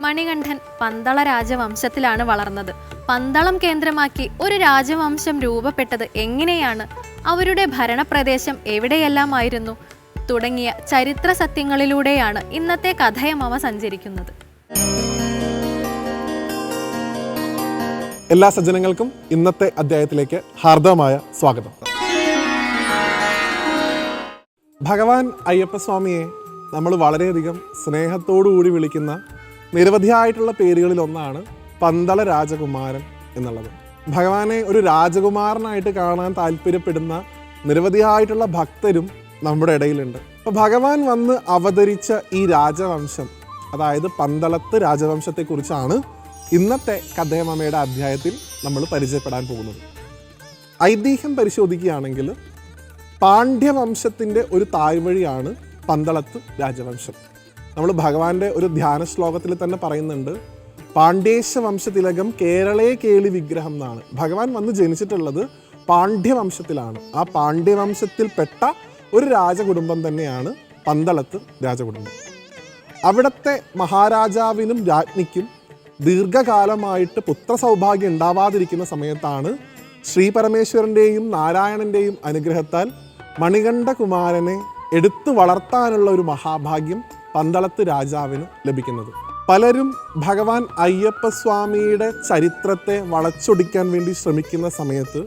മണികണ്ഠൻ പന്തള രാജവംശത്തിലാണ് വളർന്നത്. പന്തളം കേന്ദ്രമാക്കി ഒരു രാജവംശം രൂപപ്പെട്ടത് എങ്ങനെയാണ്? അവരുടെ ഭരണപ്രദേശം എവിടെയെല്ലാമായിരുന്നു? തുടങ്ങിയ ചരിത്ര സത്യങ്ങളിലൂടെയാണ് ഇന്നത്തെ കഥയമവ സഞ്ചരിക്കുന്നത്. എല്ലാ സജ്ജനങ്ങൾക്കും ഇന്നത്തെ അധ്യായത്തിലേക്ക് ഹാർദമായ സ്വാഗതം. ഭഗവാൻ അയ്യപ്പസ്വാമിയെ നമ്മൾ വളരെയധികം സ്നേഹത്തോടുകൂടി വിളിക്കുന്ന നിരവധിയായിട്ടുള്ള പേരുകളിൽ ഒന്നാണ് പന്തള രാജകുമാരൻ എന്നുള്ളത്. ഭഗവാനെ ഒരു രാജകുമാരനായിട്ട് കാണാൻ താല്പര്യപ്പെടുന്ന നിരവധിയായിട്ടുള്ള ഭക്തരും നമ്മുടെ ഇടയിലുണ്ട്. അപ്പോൾ ഭഗവാൻ വന്ന് അവതരിച്ച ഈ രാജവംശം അതായത് പന്തളത്ത് രാജവംശത്തെക്കുറിച്ചാണ് ഇന്നത്തെ കഥയമമ്മയുടെ അധ്യായത്തിൽ നമ്മൾ പരിചയപ്പെടാൻ പോകുന്നത്. ഐതിഹ്യം പരിശോധിക്കുകയാണെങ്കിൽ പാണ്ഡ്യവംശത്തിന്റെ ഒരു തായ്വഴിയാണ് പന്തളത്ത് രാജവംശം. നമ്മൾ ഭഗവാന്റെ ഒരു ധ്യാന ശ്ലോകത്തിൽ തന്നെ പറയുന്നുണ്ട് പാണ്ഡ്യേശ വംശതിലകം കേരളേ കേളി വിഗ്രഹം എന്നാണ്. ഭഗവാൻ വന്ന് ജനിച്ചിട്ടുള്ളത് പാണ്ഡ്യവംശത്തിലാണ്. ആ പാണ്ഡ്യവംശത്തിൽപ്പെട്ട ഒരു രാജകുടുംബം തന്നെയാണ് പന്തളത്ത് രാജകുടുംബം. അവിടുത്തെ മഹാരാജാവിനും രാജ്ഞിക്കും ദീർഘകാലമായിട്ട് പുത്രസൗഭാഗ്യം ഉണ്ടാവാതിരിക്കുന്ന സമയത്താണ് ശ്രീ പരമേശ്വരന്റെയും നാരായണന്റെയും അനുഗ്രഹത്താൽ മണികണ്ഠകുമാരനെ എടുത്തു വളർത്താനുള്ള ഒരു മഹാഭാഗ്യം പന്തളത്ത് രാജാവിന് ലഭിക്കുന്നത്. പലരും ഭഗവാൻ അയ്യപ്പ അയ്യപ്പസ്വാമിയുടെ ചരിത്രത്തെ വളച്ചൊടിക്കാൻ വേണ്ടി ശ്രമിക്കുന്ന സമയത്ത്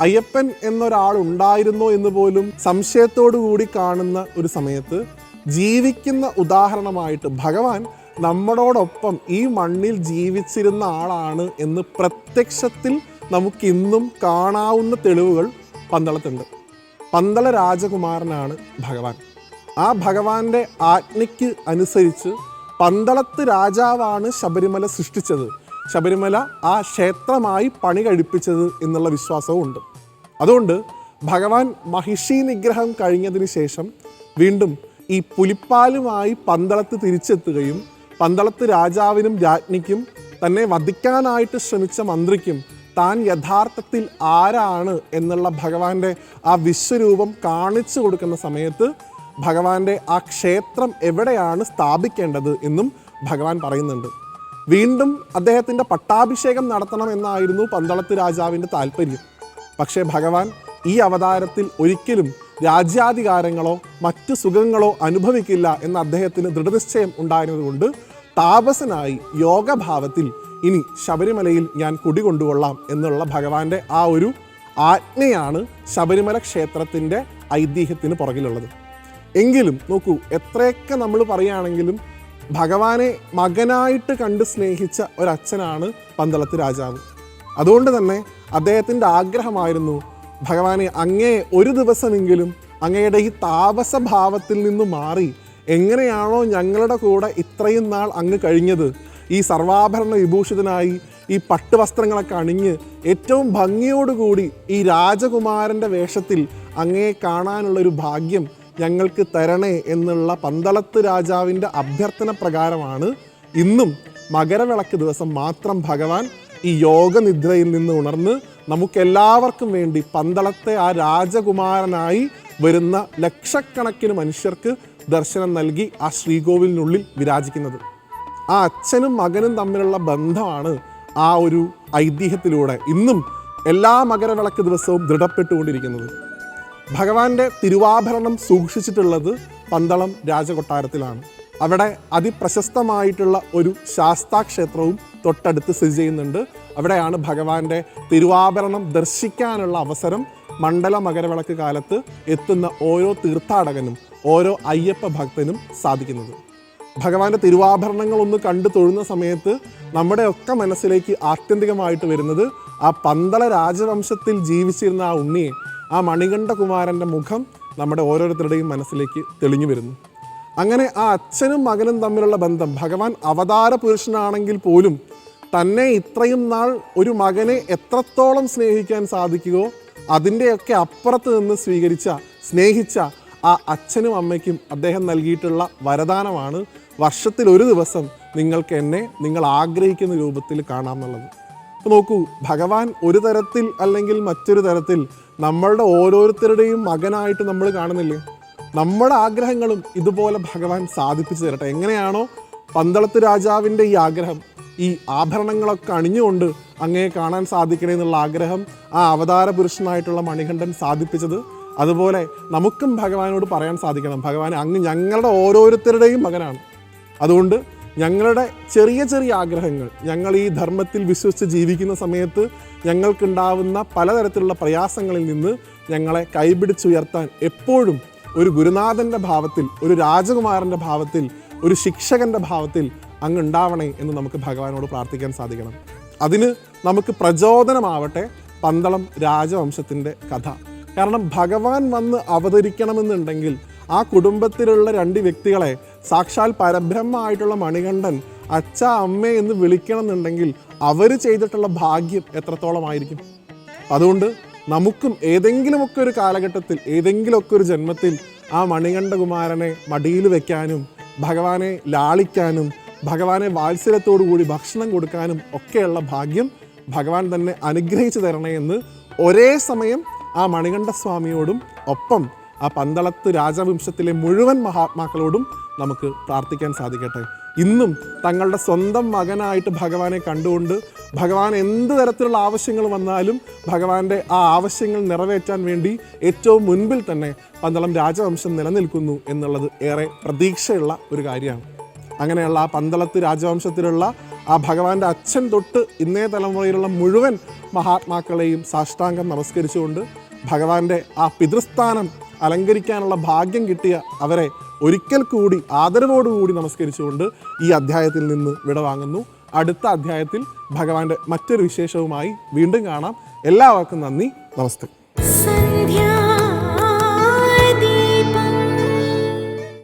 അയ്യപ്പൻ എന്നൊരാൾ ഉണ്ടായിരുന്നോ എന്ന് പോലും സംശയത്തോടു കൂടി കാണുന്ന ഒരു സമയത്ത് ജീവിക്കുന്ന ഉദാഹരണമായിട്ട് ഭഗവാൻ നമ്മളോടൊപ്പം ഈ മണ്ണിൽ ജീവിച്ചിരുന്ന ആളാണ് എന്ന് പ്രത്യക്ഷത്തിൽ നമുക്കിന്നും കാണാവുന്ന തെളിവുകൾ പന്തളത്തുണ്ട്. പന്തള രാജകുമാരനാണ് ഭഗവാൻ. ആ ഭഗവാന്റെ ആജ്ഞയ്ക്ക് അനുസരിച്ച് പന്തളത്ത് രാജാവാണ് ശബരിമല സൃഷ്ടിച്ചത്. ശബരിമല ആ ക്ഷേത്രമായി പണി കഴിപ്പിച്ചത് എന്നുള്ള വിശ്വാസവും ഉണ്ട്. അതുകൊണ്ട് ഭഗവാൻ മഹിഷി നിഗ്രഹം കഴിഞ്ഞതിന് ശേഷം വീണ്ടും ഈ പുലിപ്പാലുമായി പന്തളത്ത് തിരിച്ചെത്തുകയും പന്തളത്ത് രാജാവിനും രാജ്ഞിക്കും തന്നെ വധിക്കാനായിട്ട് ശ്രമിച്ച മന്ത്രിക്കും താൻ യഥാർത്ഥത്തിൽ ആരാണ് എന്നുള്ള ഭഗവാന്റെ ആ വിശ്വരൂപം കാണിച്ചു കൊടുക്കുന്ന സമയത്ത് ഭഗവാന്റെ ആ ക്ഷേത്രം എവിടെയാണ് സ്ഥാപിക്കേണ്ടത് എന്നും ഭഗവാൻ പറയുന്നുണ്ട്. വീണ്ടും അദ്ദേഹത്തിന്റെ പട്ടാഭിഷേകം നടത്തണം എന്നായിരുന്നു പന്തളത്ത് രാജാവിന്റെ താല്പര്യം. പക്ഷേ ഭഗവാൻ ഈ അവതാരത്തിൽ ഒരിക്കലും രാജ്യാധികാരങ്ങളോ മറ്റു സുഖങ്ങളോ അനുഭവിക്കില്ല എന്ന അദ്ദേഹത്തിന് ദൃഢനിശ്ചയം ഉണ്ടായിരുന്നതുകൊണ്ട് താപസനായി യോഗഭാവത്തിൽ ഇനി ശബരിമലയിൽ ഞാൻ കുടികൊണ്ടുകൊള്ളാം എന്നുള്ള ഭഗവാന്റെ ആ ഒരു ആജ്ഞയാണ് ശബരിമല ക്ഷേത്രത്തിന്റെ ഐതിഹ്യത്തിന് പുറകിലുള്ളത്. എങ്കിലും നോക്കൂ എത്രയൊക്കെ നമ്മൾ പറയുകയാണെങ്കിലും ഭഗവാനെ മകനായിട്ട് കണ്ട് സ്നേഹിച്ച ഒരച്ഛനാണ് പന്തളത്ത് രാജാവ്. അതുകൊണ്ട് തന്നെ അദ്ദേഹത്തിന്റെ ആഗ്രഹമായിരുന്നു ഭഗവാനെ അങ്ങേ ഒരു ദിവസമെങ്കിലും അങ്ങയുടെ ഈ താപസഭാവത്തിൽ നിന്ന് മാറി എങ്ങനെയാണോ ഞങ്ങളുടെ കൂടെ ഇത്രയും നാൾ അങ്ങ് കഴിഞ്ഞത്. ഈ സർവാഭരണ വിഭൂഷിതനായി ഈ പട്ടുവസ്ത്രങ്ങളൊക്കെ അണിഞ്ഞ് ഏറ്റവും ഭംഗിയോടുകൂടി ഈ രാജകുമാരന്റെ വേഷത്തിൽ അങ്ങയെ കാണാനുള്ളൊരു ഭാഗ്യം ഞങ്ങൾക്ക് തരണേ എന്നുള്ള പന്തളത്ത് രാജാവിന്റെ അഭ്യർത്ഥന പ്രകാരമാണ് ഇന്നും മകരവിളക്ക് ദിവസം മാത്രം ഭഗവാൻ ഈ യോഗനിദ്രയിൽ നിന്ന് ഉണർന്ന് നമുക്കെല്ലാവർക്കും വേണ്ടി പന്തളത്തെ ആ രാജകുമാരനായി വരുന്ന ലക്ഷക്കണക്കിന് മനുഷ്യർക്ക് ദർശനം നൽകി ആ ശ്രീകോവിലിനുള്ളിൽ വിരാജിക്കുന്നത്. ആ അച്ഛനും മകനും തമ്മിലുള്ള ബന്ധമാണ് ആ ഒരു ഐതിഹ്യത്തിലൂടെ ഇന്നും എല്ലാ മകരവിളക്ക് ദിവസവും ദൃഢപ്പെട്ടുകൊണ്ടിരിക്കുന്നത്. ഭഗവാന്റെ തിരുവാഭരണം സൂക്ഷിച്ചിട്ടുള്ളത് പന്തളം രാജകൊട്ടാരത്തിലാണ്. അവിടെ അതിപ്രശസ്തമായിട്ടുള്ള ഒരു ശാസ്താക്ഷേത്രവും തൊട്ടടുത്ത് സ്ഥിതി ചെയ്യുന്നുണ്ട്. അവിടെയാണ് ഭഗവാന്റെ തിരുവാഭരണം ദർശിക്കാനുള്ള അവസരം മണ്ഡല മകരവിളക്ക് കാലത്ത് എത്തുന്ന ഓരോ തീർത്ഥാടകനും ഓരോ അയ്യപ്പ ഭക്തനും സാധിക്കുന്നത്. ഭഗവാന്റെ തിരുവാഭരണങ്ങൾ ഒന്ന് കണ്ടു തൊഴുന്ന സമയത്ത് നമ്മുടെ ഒക്കെ മനസ്സിലേക്ക് ആത്യന്തികമായിട്ട് വരുന്നത് ആ പന്തള രാജവംശത്തിൽ ജീവിച്ചിരുന്ന ആ ഉണ്ണിയെ ആ മണികണ്ഠകുമാരന്റെ മുഖം നമ്മുടെ ഓരോരുത്തരുടെയും മനസ്സിലേക്ക് തെളിഞ്ഞു വരുന്നു. അങ്ങനെ ആ അച്ഛനും മകനും തമ്മിലുള്ള ബന്ധം ഭഗവാൻ അവതാര പുരുഷനാണെങ്കിൽ പോലും തന്നെ ഇത്രയും നാൾ ഒരു മകനെ എത്രത്തോളം സ്നേഹിക്കാൻ സാധിക്കുകയോ അതിന്റെയൊക്കെ അപ്പുറത്ത് നിന്ന് സ്വീകരിച്ച സ്നേഹിച്ച ആ അച്ഛനും അമ്മയ്ക്കും അദ്ദേഹം നൽകിയിട്ടുള്ള വരദാനമാണ് വർഷത്തിൽ ഒരു ദിവസം നിങ്ങൾക്ക് എന്നെ നിങ്ങൾ ആഗ്രഹിക്കുന്ന രൂപത്തിൽ കാണാമെന്നുള്ളത് അപ്പോൾ നോക്കൂ ഭഗവാൻ ഒരു തരത്തിൽ അല്ലെങ്കിൽ മറ്റൊരു തരത്തിൽ നമ്മളുടെ ഓരോരുത്തരുടെയും മകനായിട്ട് നമ്മൾ കാണുന്നില്ലേ? നമ്മുടെ ആഗ്രഹങ്ങളും ഇതുപോലെ ഭഗവാൻ സാധിപ്പിച്ചു തരട്ടെ. എങ്ങനെയാണോ പന്തളത്ത് രാജാവിന്റെ ഈ ആഗ്രഹം ഈ ആഭരണങ്ങളൊക്കെ അണിഞ്ഞുകൊണ്ട് അങ്ങേ കാണാൻ സാധിക്കണേ എന്നുള്ള ആഗ്രഹം ആ അവതാര പുരുഷനായിട്ടുള്ള മണികണ്ഠൻ സാധിപ്പിച്ചത്. അതുപോലെ നമുക്കും ഭഗവാനോട് പറയാൻ സാധിക്കണം. ഭഗവാൻ അങ്ങ് ഞങ്ങളുടെ ഓരോരുത്തരുടെയും മകനാണ്. അതുകൊണ്ട് ഞങ്ങളുടെ ചെറിയ ചെറിയ ആഗ്രഹങ്ങൾ. ഞങ്ങൾ ഈ ധർമ്മത്തിൽ വിശ്വസിച്ച് ജീവിക്കുന്ന സമയത്ത് ഞങ്ങൾക്കുണ്ടാവുന്ന പലതരത്തിലുള്ള പ്രയാസങ്ങളിൽ നിന്ന് ഞങ്ങളെ കൈപിടിച്ചുയർത്താൻ എപ്പോഴും ഒരു ഗുരുനാഥന്റെ ഭാവത്തിൽ ഒരു രാജകുമാരന്റെ ഭാവത്തിൽ ഒരു ശിക്ഷകന്റെ ഭാവത്തിൽ അങ്ങ് ഉണ്ടാവണേ എന്ന് നമുക്ക് ഭഗവാനോട് പ്രാർത്ഥിക്കാൻ സാധിക്കണം. അതിന് നമുക്ക് പ്രചോദനമാവട്ടെ പന്തളം രാജവംശത്തിന്റെ കഥ. കാരണം ഭഗവാൻ വന്ന് അവതരിക്കണമെന്നുണ്ടെങ്കിൽ ആ കുടുംബത്തിലുള്ള രണ്ട് വ്യക്തികളെ സാക്ഷാൽ പരബ്രഹ്മമായിട്ടുള്ള മണികണ്ഠൻ അച്ഛ അമ്മ എന്ന് വിളിക്കണമെന്നുണ്ടെങ്കിൽ അവർ ചെയ്തിട്ടുള്ള ഭാഗ്യം എത്രത്തോളമായിരിക്കും? അതുകൊണ്ട് നമുക്കും ഏതെങ്കിലുമൊക്കെ ഒരു കാലഘട്ടത്തിൽ ഏതെങ്കിലുമൊക്കെ ഒരു ജന്മത്തിൽ ആ മണികണ്ഠകുമാരനെ മടിയിൽ വെക്കാനും ഭഗവാനെ ലാളിക്കാനും ഭഗവാനെ വാത്സല്യത്തോടു കൂടി ഭക്ഷണം കൊടുക്കാനും ഒക്കെയുള്ള ഭാഗ്യം ഭഗവാൻ തന്നെ അനുഗ്രഹിച്ചു തരണേ എന്ന് ഒരേ സമയം ആ മണികണ്ഠസ്വാമിയോടും ഒപ്പം ആ പന്തളത്ത് രാജവംശത്തിലെ മുഴുവൻ മഹാത്മാക്കളോടും നമുക്ക് പ്രാർത്ഥിക്കാൻ സാധിക്കട്ടെ. ഇന്നും തങ്ങളുടെ സ്വന്തം മകനായിട്ട് ഭഗവാനെ കണ്ടുകൊണ്ട് ഭഗവാൻ എന്ത് തരത്തിലുള്ള ആവശ്യങ്ങൾ വന്നാലും ഭഗവാന്റെ ആ ആവശ്യങ്ങൾ നിറവേറ്റാൻ വേണ്ടി ഏറ്റവും മുൻപിൽ തന്നെ പന്തളം രാജവംശം നിലനിൽക്കുന്നു എന്നുള്ളത് ഏറെ പ്രതീക്ഷയുള്ള ഒരു കാര്യമാണ്. അങ്ങനെയുള്ള ആ പന്തളത്ത് രാജവംശത്തിലുള്ള ആ ഭഗവാന്റെ അച്ഛൻ തൊട്ട് ഇന്നേ തലമുറയിലുള്ള മുഴുവൻ മഹാത്മാക്കളെയും സാഷ്ടാംഗം നമസ്കരിച്ചുകൊണ്ട് ഭഗവാന്റെ ആ പിതൃസ്ഥാനം അലങ്കരിക്കാനുള്ള ഭാഗ്യം കിട്ടിയ അവരെ ഒരിക്കൽ കൂടി ആദരവോടുകൂടി നമസ്കരിച്ചുകൊണ്ട് ഈ അധ്യായത്തിൽ നിന്ന് വിടവാങ്ങുന്നു. അടുത്ത അധ്യായത്തിൽ ഭഗവാന്റെ മറ്റൊരു വിശേഷവുമായി വീണ്ടും കാണാം. എല്ലാവർക്കും നന്ദി. നമസ്തേ.